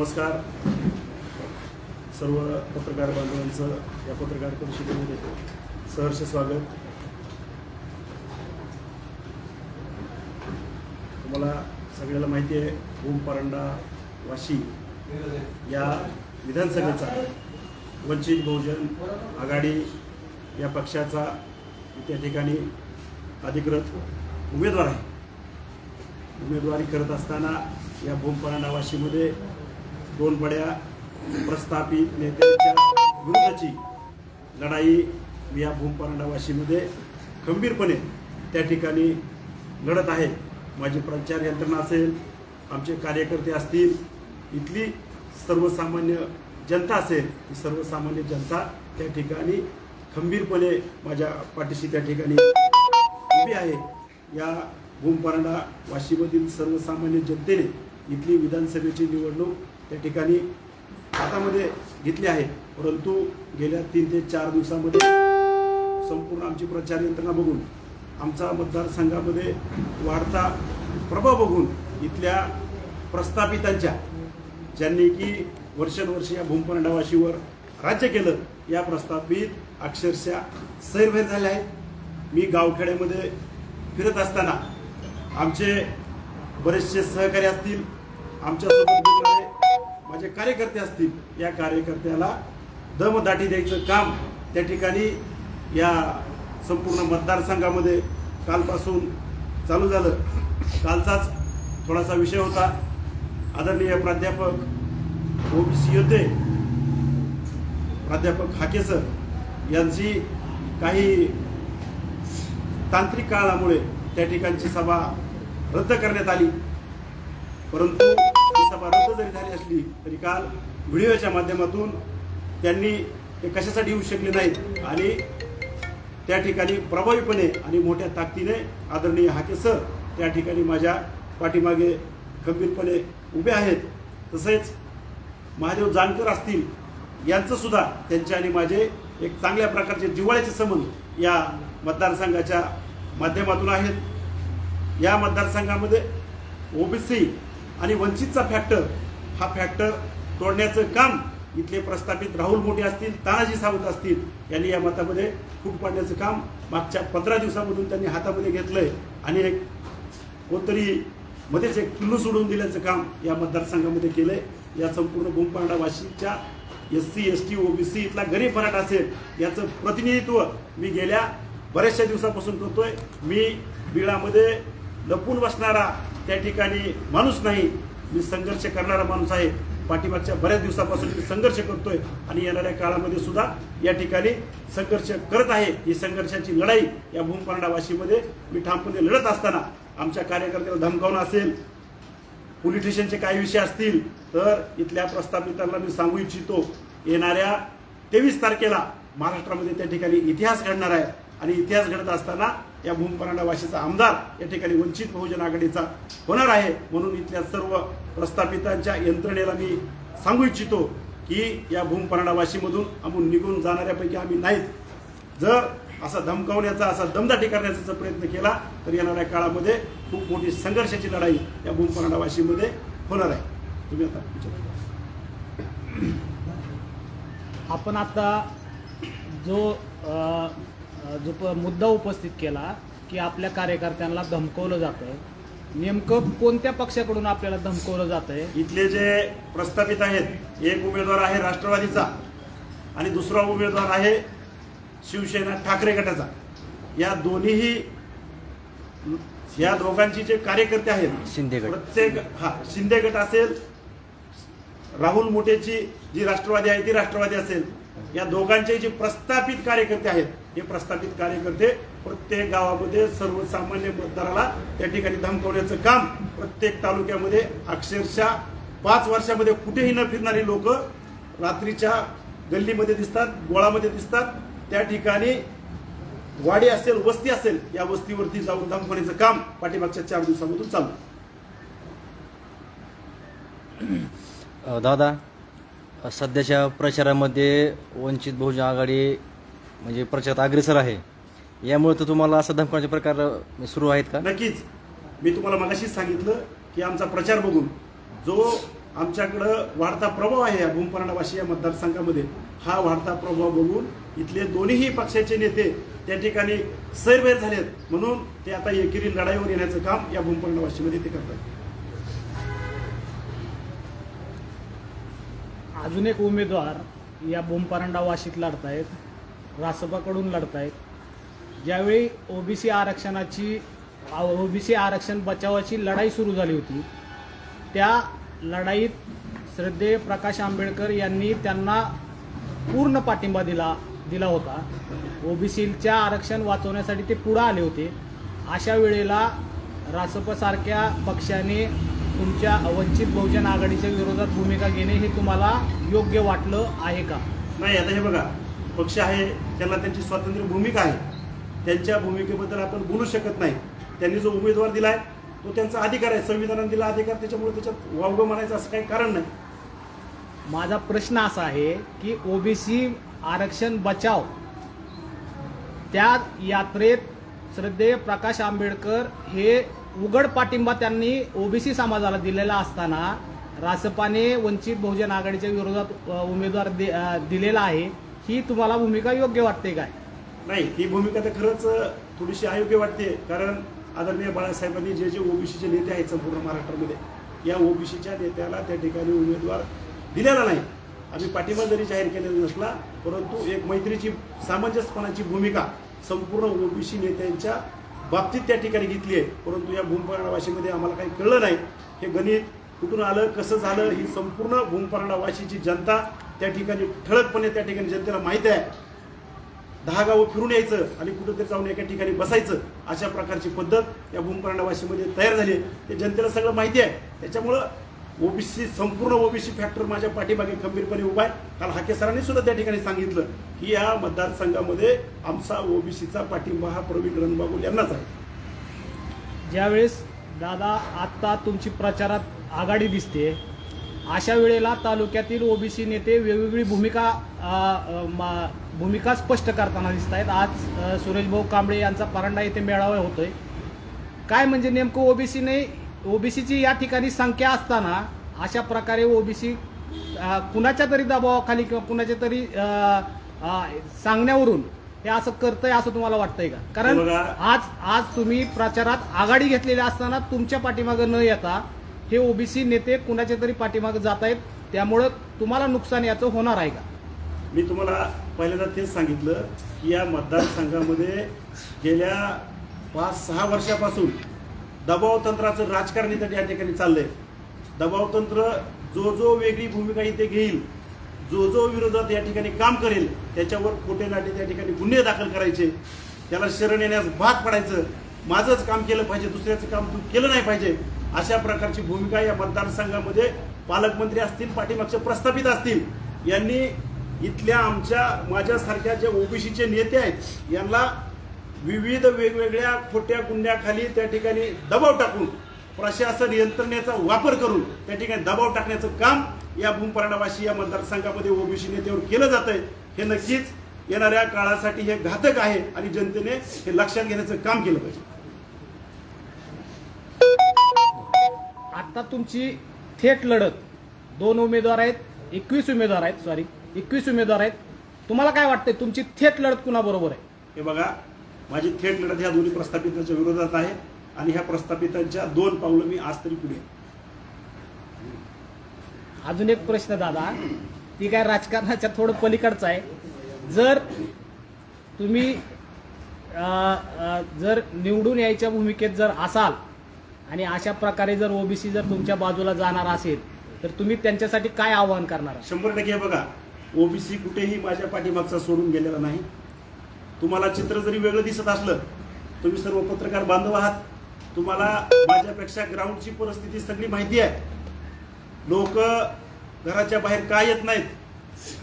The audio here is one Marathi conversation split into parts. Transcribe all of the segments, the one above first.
नमस्कार. सर्व पत्रकार बांधवांचं या पत्रकार परिषदेमध्ये सहर्ष स्वागत. तुम्हाला सगळ्याला माहिती आहे ओम परांडा वाशी या विधानसभेचा वंचित बहुजन आघाडी या पक्षाचा त्या ठिकाणी अधिकृत उमेदवार आहे. उमेदवारी करत असताना या भूमपरांडा वाशीमध्ये दोन बड्या प्रस्थापित नेत्यांच्या विरोधाची लढाई या भूमपरांडा वाशीमध्ये खंबीरपणे त्या ठिकाणी लढत आहे. माझी प्रचार यंत्रणा असेल आमचे कार्यकर्ते असतील इथली सर्वसामान्य जनता असेल ही सर्वसामान्य जनता त्या ठिकाणी खंबीरपणे माझ्या पाठीशी त्या ठिकाणी उभी आहे. या भूमपरांडा वाशीमधील सर्वसामान्य जनतेने इथली विधानसभेची निवडणूक त्या ठिकाणी हातामध्ये घेतले आहे. परंतु गेल्या तीन ते चार दिवसामध्ये संपूर्ण आमची प्रचार यंत्रणा बघून आमचा मतदारसंघामध्ये वाढता प्रभाव बघून इथल्या प्रस्थापितांच्या ज्यांनी की वर्षानुवर्ष या भूमपरांडा वाशीवर राज्य केलं या प्रस्थापित अक्षरशः सैरभैर झाले आहेत. मी गावखेड्यामध्ये फिरत असताना आमचे बरेचसे सहकारी असतील आमच्यासोबत माझे कार्यकर्ते असतील या कार्यकर्त्याला दमदाटी द्यायचं काम त्या ठिकाणी या संपूर्ण मतदारसंघामध्ये कालपासून चालू झालं. कालचाच थोडासा विषय होता. आदरणीय प्राध्यापक ओबीसी योद्धे प्राध्यापक हाके सर यांची काही तांत्रिक कारणामुळे त्या ठिकाणची सभा रद्द करण्यात आली. परंतु सभा रद्द जरी झाली असली तरी काल व्हिडिओच्या माध्यमातून त्यांनी ते कशासाठी येऊ शकले नाहीत आणि त्या ठिकाणी प्रभावीपणे आणि मोठ्या ताकदीने आदरणीय हाके सर त्या ठिकाणी माझ्या पाठीमागे खंबीरपणे उभे आहेत. तसेच महादेव जानकर असतील यांचंसुद्धा त्यांचे आणि माझे एक चांगल्या प्रकारचे जिव्हाळ्याचे संबंध या मतदारसंघाच्या माध्यमातून आहेत. या मतदारसंघामध्ये ओबीसी आणि वंचितचा फॅक्टर हा फॅक्टर तोडण्याचं काम इथले प्रस्थापित राहुल मोठे असतील तानाजी सावंत असतील यांनी या मतामध्ये फूट पाडण्याचं काम मागच्या पंधरा दिवसामधून त्यांनी हातामध्ये घेतलंय. आणि एक कोणतरी मध्येच एक किल्लू सोडून दिल्याचं काम या मतदारसंघामध्ये केलंय. या संपूर्ण गुंपांडा वाशिकच्या S C S T OBC इथला गरीब मराठा असेल याचं प्रतिनिधित्व मी गेल्या बऱ्याचशा दिवसापासून करतोय. मी बीडामध्ये लपून बसणारा त्या ठिकाणी माणूस नाही. मी संघर्ष करणारा माणूस आहे. पाठीमागच्या बऱ्याच दिवसापासून मी संघर्ष करतोय आणि येणाऱ्या काळामध्ये सुद्धा या ठिकाणी संघर्ष करत आहे. ही संघर्षाची लढाई या भूमपांडा वाशीमध्ये मी ठामपणे लढत असताना आमच्या कार्यकर्त्याला धमकावणं असेल पोलीस स्टेशनचे काही विषय असतील तर इथल्या प्रस्थापितांना मी सांगू इच्छितो येणाऱ्या तेवीस तारखेला महाराष्ट्रामध्ये त्या ठिकाणी इतिहास घडणार आहे. आणि इतिहास घडत असताना या भूमपरांडा वाशीचा आमदार या ठिकाणी वंचित बहुजन आघाडीचा होणार आहे. म्हणून इथल्या सर्व प्रस्थापितांच्या यंत्रणेला मी सांगू इच्छितो की या भूमपरांडा वाशीमधून आम्ही निघून जाणाऱ्यापैकी आम्ही नाहीत. जर असा धमकावण्याचा असा दमदाटी करण्याचा जर प्रयत्न केला तर येणाऱ्या काळामध्ये खूप मोठी संघर्षाची लढाई या भूमपरांडा वाशीमध्ये होणार आहे. तुम्ही आता विचार आपण आता जो जो प- मुद्दा उपस्थित केला की आपल्या कार्यकर्त्यांना धमकवलं जातंय. नेमकं कोणत्या पक्षाकडून आपल्याला धमकवलं जातंय? इथले जे प्रस्थापित आहेत एक उमेदवार आहे राष्ट्रवादीचा आणि दुसरा उमेदवार आहे शिवसेना ठाकरे गटाचा. या दोन्हीही या दोघांची जे कार्यकर्ते आहेत शिंदे गट. प्रत्येक हा शिंदे गट असेल राहुल मोठेची जी राष्ट्रवादी आहे ती राष्ट्रवादी असेल. या दोघांचे जे प्रस्थापित कार्यकर्ते आहेत हे प्रस्थापित कार्यकर्ते प्रत्येक गावामध्ये सर्वसामान्य मतदाराला त्या ठिकाणी धमकवण्याचं काम प्रत्येक तालुक्यामध्ये अक्षरशः पाच वर्षामध्ये कुठेही न फिरणारी लोक रात्रीच्या गल्लीमध्ये दिसतात गोळामध्ये दिसतात. त्या ठिकाणी वाडी असेल वस्ती असेल या वस्तीवरती जाऊन धमकवण्याचं काम पाठीमागच्या चार दिवसामधून चालू दादा सध्याच्या प्रचारामध्ये वंचित बहुजन आघाडी म्हणजे प्रचारात अग्रेसर आहे. यामुळे तर तुम्हाला असं धमकाचे प्रकार सुरू आहेत का? नक्कीच. मी तुम्हाला मगाशीच सांगितलं की आमचा प्रचार बघून जो आमच्याकडं वाढता प्रभाव आहे या भूमपराणावाशी या मतदारसंघामध्ये हा वाढता प्रभाव बघून इथले दोन्हीही पक्षाचे नेते त्या ठिकाणी सैरभैर झालेत. म्हणून ते आता एकेरी लढाईवर येण्याचं काम या भूमपराणावाशीमध्ये ते करतात. अजून एक उमेदवार या बोंबपरांडा वाशीत लढतायत. रासपाकडून लढतायत. ज्यावेळी ओबीसी आरक्षणाची ओबीसी आरक्षण बचावाची लढाई सुरू झाली होती त्या लढाईत श्रद्धेय प्रकाश आंबेडकर यांनी त्यांना पूर्ण पाठिंबा दिला दिला होता. ओबीसीच्या आरक्षण वाचवण्यासाठी ते पुढं आले होते. अशा वेळेला रासपसारख्या पक्षाने तुमच्या वंचित बहुजन आघाडीच्या विरोधात भूमिका घेणे हे तुम्हाला योग्य वाटलं आहे का? नाही आता हे बघा. पक्ष आहे त्यांना त्यांची स्वातंत्र्य भूमिका आहे त्यांच्या भूमिकेबद्दल आपण बोलू शकत नाही. त्यांनी जो उमेदवार दिला आहे तो त्यांचा अधिकार आहे संविधानाने दिला अधिकार त्याच्यामुळे त्याच्यात वावगं म्हणायचं असं काही कारण नाही. माझा प्रश्न असा आहे की ओबीसी आरक्षण बचाव त्या यात्रेत श्रद्धेय प्रकाश आंबेडकर हे उघड पाठिंबा त्यांनी ओबीसी समाजाला दिलेला असताना रासपाने वंचित बहुजन आघाडीच्या विरोधात उमेदवार दि- दिलेला आहे. ही तुम्हाला भूमिका योग्य वाटते काय? नाही ही भूमिका तर खरंच थोडीशी अयोग्य वाटते. कारण आदरणीय बाळासाहेबांनी जे जे ओबीसीचे नेते आहेत संपूर्ण महाराष्ट्रामध्ये या ओबीसीच्या नेत्याला त्या ठिकाणी उमेदवार दिलेला नाही. आम्ही पाठिंबा जरी जाहीर केलेला नसला परंतु एक मैत्रीची सामंजस्यपणाची भूमिका संपूर्ण ओबीसी नेत्यांच्या बाबतीत त्या ठिकाणी घेतली आहे. परंतु या भूमपराणावाशीमध्ये आम्हाला काही कळलं नाही. हे गणित कुठून आलं कसं झालं ही संपूर्ण भूमपराणावाशीची जनता त्या ठिकाणी ठळकपणे त्या ठिकाणी जनतेला माहिती आहे. दहा गावं फिरून यायचं आणि कुठंतरी जाऊन एका ठिकाणी बसायचं अशा प्रकारची पद्धत या भूमकरणावाशीमध्ये तयार झाली आहे. ते जनतेला सगळं माहिती आहे. त्याच्यामुळं ओबीसी संपूर्ण ओबीसी फॅक्टर माझ्या पाठीमागे खंबीरपणे उभा आहे. काल हाके सरांनी सुद्धा त्या ठिकाणी सांगितलं की या मतदारसंघामध्ये आमचा ओबीसीचा पाठिंबा हा प्रवीण रणबागुल यांनाच आहे. ज्यावेळेस दादा आत्ता तुमची प्रचारात आघाडी दिसते अशा वेळेला तालुक्यातील ओबीसी नेते वेगवेगळी भूमिका भूमिका स्पष्ट करताना दिसत आहेत आज सुरेशभाऊ कांबळे यांचा परांडा येथे मेळावा होतोय. काय म्हणजे नेमकं ओबीसीने ओबीसीची या ठिकाणी संख्या असताना अशा प्रकारे ओबीसी कुणाच्या तरी दबावाखाली किंवा कुणाच्या तरी सांगण्यावरून हे असं करतंय असं तुम्हाला वाटतंय का? कारण. आज आज तुम्ही प्रचारात आघाडी घेतलेली असताना तुमच्या पाठीमागं न येता हे ओबीसी नेते कुणाच्या तरी पाठीमागं जात आहेत त्यामुळं तुम्हाला नुकसान याचं होणार आहे का? मी तुम्हाला पहिल्यांदा तेच सांगितलं की या मतदारसंघामध्ये गेल्या पाच सहा वर्षापासून दबाव तंत्राचं राजकारण इथं या ठिकाणी चाललंय. दबाव तंत्र जो जो वेगळी भूमिका इथे घेईल जो जो विरोधात या ठिकाणी काम करेल त्याच्यावर खोटे नाटे त्या ठिकाणी गुन्हे दाखल करायचे. त्याला शरण येण्यास भाग पडायचं. माझंच काम केलं पाहिजे दुसऱ्याचं काम तू केलं नाही पाहिजे. अशा प्रकारची भूमिका या मतदारसंघामध्ये पालकमंत्री असतील पाठीमागचे प्रस्थापित असतील यांनी इथल्या आमच्या माझ्यासारख्या जे ओबीसीचे नेते आहेत यांना विविध वेगवेगळ्या खोट्या गुंड्याखाली त्या ठिकाणी दबाव टाकून प्रशासन यंत्रणेचा वापर करून त्या ठिकाणी दबाव टाकण्याचं काम या भूमपराणावाशी या मतदारसंघामध्ये ओबीसी नेत्यावर केलं जातंय हे नक्कीच येणाऱ्या काळासाठी हे घातक आहे आणि जनतेने हे लक्षात घेण्याचं काम केलं पाहिजे. आता तुमची थेट लढत. दोन उमेदवार आहेत एकवीस उमेदवार आहेत सॉरी एकवीस उमेदवार आहेत. तुम्हाला काय वाटतंय तुमची थेट लढत कुणाबरोबर आहे? हे बघा माझी थेट लढत ह्या दोन्ही प्रस्थापितांच्या विरोधात आहे आणि ह्या प्रस्थापितांच्या दोन पावलं मी आज तरी पुढे. अजून एक प्रश्न दादा ती काय राजकारणाच्या थोडं पलीकडचं आहे. जर तुम्ही अ, अ, जर निवडून यायच्या भूमिकेत जर असाल आणि अशा प्रकारे जर ओबीसी जर तुमच्या बाजूला जाणार असेल तर तुम्ही त्यांच्यासाठी काय आवाहन करणार? आहात? शंभर टक्के बघा ओबीसी कुठेही माझ्या पाठीमागचा सोडून गेलेला नाही. तुम्हाला चित्र जरी वेगळं दिसत असलं तुम्ही सर्व पत्रकार बांधव आहात. तुम्हाला माझ्यापेक्षा ग्राउंडची परिस्थिती सगळी माहिती आहे. लोक घराच्या बाहेर का येत नाहीत?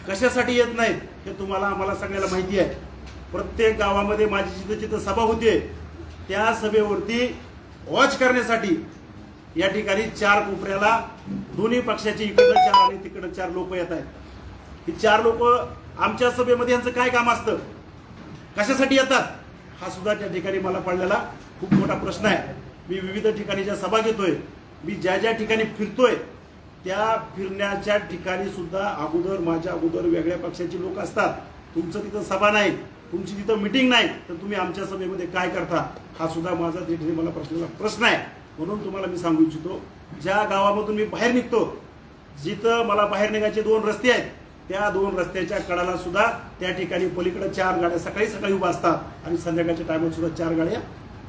कशासाठी येत नाहीत? हे तुम्हाला आम्हाला सगळ्याला माहिती आहे. प्रत्येक गावामध्ये माझी जिथं जिथं सभा होते त्या सभेवरती वॉच करण्यासाठी या ठिकाणी चार कोपऱ्याला दोन्ही पक्षाचे इकडं चार आणि तिकडं चार लोक येत आहेत. ही चार लोक आमच्या सभेमध्ये यांचं काय काम असतं? कशासाठी येतात? हा सुद्धा त्या ठिकाणी मला पडलेला खूप मोठा प्रश्न आहे. मी विविध ठिकाणी ज्या सभा घेतोय मी ज्या ज्या ठिकाणी फिरतोय त्या फिरण्याच्या ठिकाणी सुद्धा अगोदर माझ्या अगोदर वेगळ्या पक्षाची लोक असतात. तुमचं तिथं सभा नाही तुमची तिथं मिटिंग नाही तर तुम्ही आमच्या सभेमध्ये काय करता? हा सुद्धा माझा तिथे मला प्रश्नाचा प्रश्न आहे. म्हणून तुम्हाला मी सांगू इच्छितो ज्या गावामधून मी बाहेर निघतो जिथं मला बाहेर निघायचे दोन रस्ते आहेत त्या दोन रस्त्याच्या कडाला सुद्धा त्या ठिकाणी पलीकडे चार गाड्या सकाळी सकाळी उभा असतात आणि संध्याकाळच्या टायमात सुद्धा चार गाड्या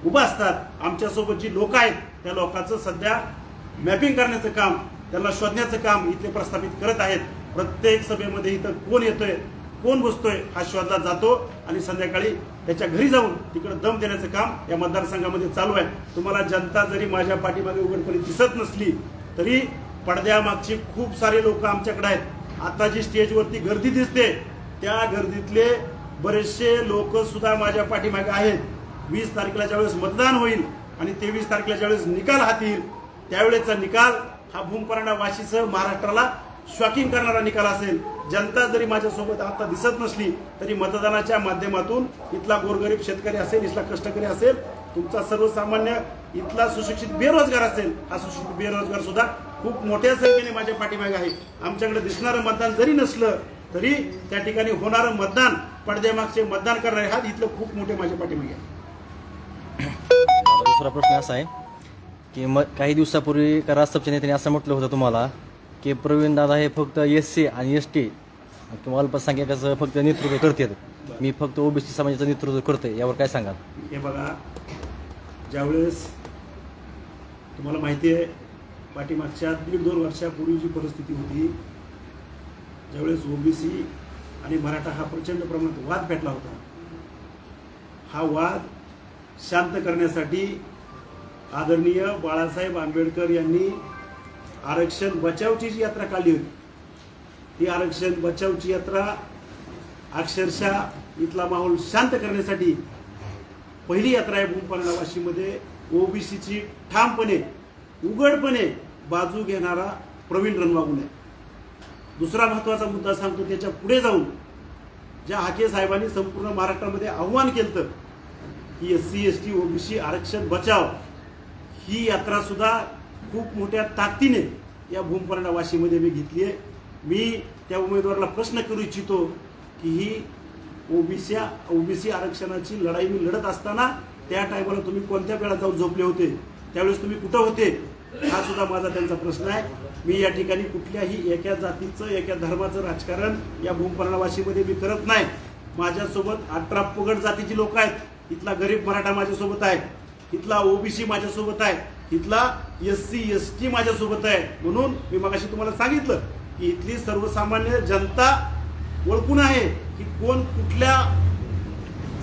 उभा असतात. आमच्यासोबत जी लोक आहेत त्या लोकांचं सध्या मॅपिंग करण्याचं काम त्यांना शोधण्याचं काम इथले प्रस्थापित करत आहेत. प्रत्येक सभेमध्ये इथं कोण येतोय कोण बसतोय हा शोधला जातो आणि संध्याकाळी त्याच्या घरी जाऊन तिकडे दम देण्याचं काम या मतदारसंघामध्ये चालू आहे. तुम्हाला जनता जरी माझ्या पाठीमागे उघडपणे दिसत नसली तरी पडद्यामागची खूप सारे लोक आमच्याकडे आहेत. आता जी स्टेजवरती गर्दी दिसते त्या गर्दीतले बरेचसे लोक सुद्धा माझ्या पाठीमागे आहेत. वीस तारखेला ज्यावेळेस मतदान होईल आणि तेवीस तारखेला ज्यावेळेस निकाल हाती येईल त्यावेळेचा निकाल हा भूमपराणा वाशीसह महाराष्ट्राला शॉकिंग करणारा निकाल असेल. जनता जरी माझ्यासोबत आता दिसत नसली तरी मतदानाच्या माध्यमातून इथला गोरगरीब शेतकरी असेल इथला कष्टकरी असेल तुमचा सर्वसामान्य इथला सुशिक्षित बेरोजगार असेल हा सुशिक्षित बेरोजगार सुद्धा खूप मोठ्या संख्येने माझ्या पाठीमागे आहे. आमच्याकडे दिसणारं मतदान जरी नसलं तरी त्या ठिकाणी होणारं मतदान पडद्यामागचे मतदान करणारे हा इथलं खूप मोठे माझ्या पाठीमागे आहे. दुसरा प्रश्न असा आहे की मग काही दिवसापूर्वी का नेत्याने असं म्हटलं होतं तुम्हाला की प्रवीण दादा हे फक्त एस सी आणि एस टी किंवा अल्पसंख्याकाचं फक्त नेतृत्व करतात. मी फक्त ओबीसी समाजाचं नेतृत्व करतोय यावर काय सांगाल? हे बघा ज्यावेळेस तुम्हाला माहिती आहे पाठीमागच्या दीड दोन वर्षापूर्वी जी परिस्थिती होती ज्यावेळेस ओबीसी आणि मराठा हा प्रचंड प्रमाणात वाद पेटला होता. हा वाद शांत करण्यासाठी आदरणीय बाळासाहेब आंबेडकर यांनी आरक्षण बचावची जी यात्रा काढली होती. ही आरक्षण बचावची यात्रा अक्षरशः इथला माहोल शांत करण्यासाठी पहिली यात्रा आहे भूमपणा वाशीमध्ये. ओबीसीची ठामपणे उघडपणे बाजू घेणारा प्रवीण रणबागुन. आहे दुसरा महत्त्वाचा मुद्दा सांगतो त्याच्या पुढे जाऊन ज्या हाके साहेबांनी संपूर्ण महाराष्ट्रामध्ये आव्हान केलं की S C S T OBC आरक्षण बचाव ही यात्रा सुद्धा खूप मोठ्या ताकदीने या भूमपरणा वाशीमध्ये मी घेतली आहे. मी त्या उमेदवाराला प्रश्न करू इच्छितो की ही ओबीसी ओबीसी आरक्षणाची लढाई मी लढत असताना त्या टायमाला तुम्ही कोणत्या वेळा जाऊन झोपले होते? त्यावेळेस तुम्ही कुठं होते? हा सुद्धा माझा त्यांचा प्रश्न आहे. मी या ठिकाणी कुठल्याही एका जातीचं एका धर्माचं राजकारण या भूमपरणावाशीमध्ये मी करत नाही. माझ्यासोबत अठरा पगड जातीची लोक आहेत. इथला गरीब मराठा माझ्यासोबत आहे. इथला ओबीसी माझ्यासोबत आहे. इथला एस सी एस टी माझ्यासोबत आहे. म्हणून मी मगाशी तुम्हाला सांगितलं की इथली सर्वसामान्य जनता ओळखून आहे की कोण कुठल्या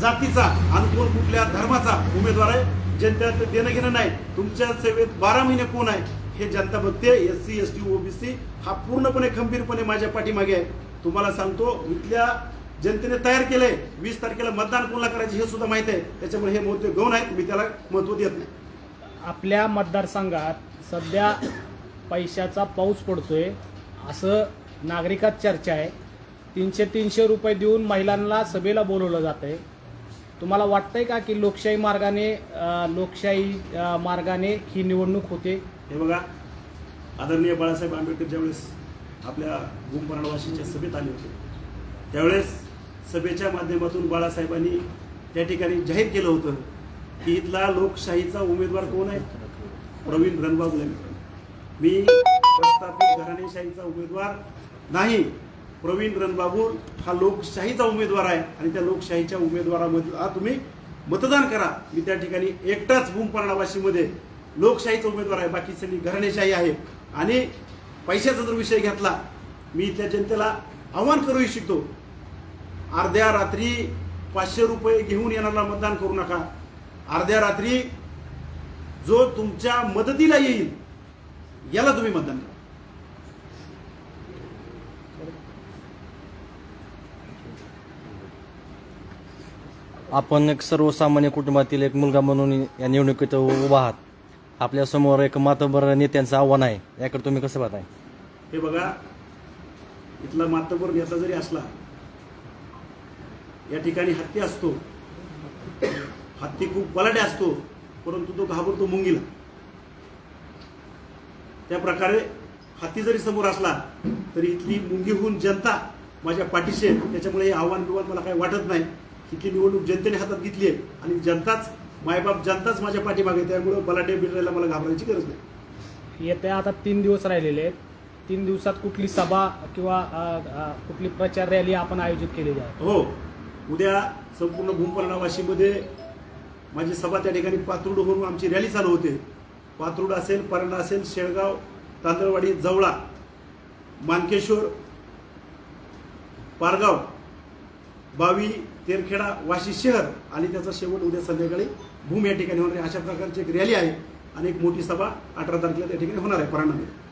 जातीचा आणि कोण कुठल्या धर्माचा उमेदवार आहे. जनतेला देणं घेणं नाही. तुमच्या सेवेत बारा महिने कोण आहे हे जनता बघते. S C S T OBC हा पूर्णपणे खंबीरपणे माझ्या पाठीमागे आहे. तुम्हाला सांगतो इथल्या जनतेने तयार केलंय. वीस तारखेला मतदान कोणाला करायचे हे सुद्धा माहीत आहे. त्याच्यामुळे हे महत्त्व गौण आहेत. मी त्याला महत्त्व देत नाही. आपल्या मतदारसंघात सध्या पैशाचा पाऊस पडतोय असं नागरिकात चर्चा आहे. तीनशे तीनशे रुपये देऊन महिलांना सभेला बोलवलं जात आहे तुम्हाला वाटतंय का की लोकशाही मार्गाने लोकशाही मार्गाने ही निवडणूक होते? हे बघा आदरणीय बाळासाहेब आंबेडकर ज्यावेळेस आपल्या भूमपरावाशीच्या सभेत आले होते त्यावेळेस सभेच्या माध्यमातून बाळासाहेबांनी त्या ठिकाणी जाहीर केलं होतं की इथला लोकशाहीचा उमेदवार कोण आहे? प्रवीण रणबाबू मी प्रस्थापित घराणेशाहीचा उमेदवार नाही. प्रवीण रणबाबू हा लोकशाहीचा उमेदवार आहे आणि त्या लोकशाहीच्या उमेदवारामध्ये तुम्ही मतदान करा. मी त्या ठिकाणी एकटाच भूमपर्णावाशीमध्ये लोकशाहीचा उमेदवार आहे. बाकी सगळी घराणेशाही आहे. आणि पैशाचा जर विषय घेतला मी त्या जनतेला आव्हान करू इच्छितो. अर्ध्या रात्री पाचशे रुपये घेऊन येणारा मतदान करू नका. अर्ध्या रात्री जो तुमच्या मदतीला येईल याला तुम्ही मतदान करा. आपण एक सर्वसामान्य कुटुंबातील एक मुलगा म्हणून या निवडणुकीत उभा आहात. आपल्यासमोर एक मातबर नेत्यांचं आव्हान आहे. याकडे तुम्ही कसं पाहताय? हे बघा इथला मातबर नेता जरी असला या ठिकाणी हत्ती असतो. हत्ती खूप बलाढ्य असतो परंतु तो घाबरतो मुंगीला. त्या प्रकारे हाती जरी समोर असला तरी इथली मुंगीहून जनता माझ्या पाठीशी आहे. त्याच्यामुळे हे आव्हान बिव्हान मला काही वाटत नाही इथली निवडणूक जनतेने हातात घेतली आहे. आणि जनताच मायबाप जनताच माझ्या पाठीमागे. त्यामुळे बलाढ्य बिरडायला मला घाबरायची गरज नाही. येत्या आता तीन दिवस राहिलेले आहेत. तीन दिवसात कुठली सभा किंवा कुठली प्रचार रॅली आपण आयोजित केलेली आहे? हो. उद्या संपूर्ण भूमपरणा वाशीमध्ये माझी सभा त्या ठिकाणी पातुर्डहून आमची रॅली चालू होते. पातुर्ड असेल परंडा असेल शेळगाव तांदळवाडी जवळा मानकेश्वर पारगाव बावी तेरखेडा वाशी शहर आणि त्याचा शेवट उद्या संध्याकाळी भूम या ठिकाणी होणार आहे. अशा प्रकारची एक रॅली आहे आणि एक मोठी सभा अठरा तारखेला त्या ठिकाणी होणार आहे परांडामध्ये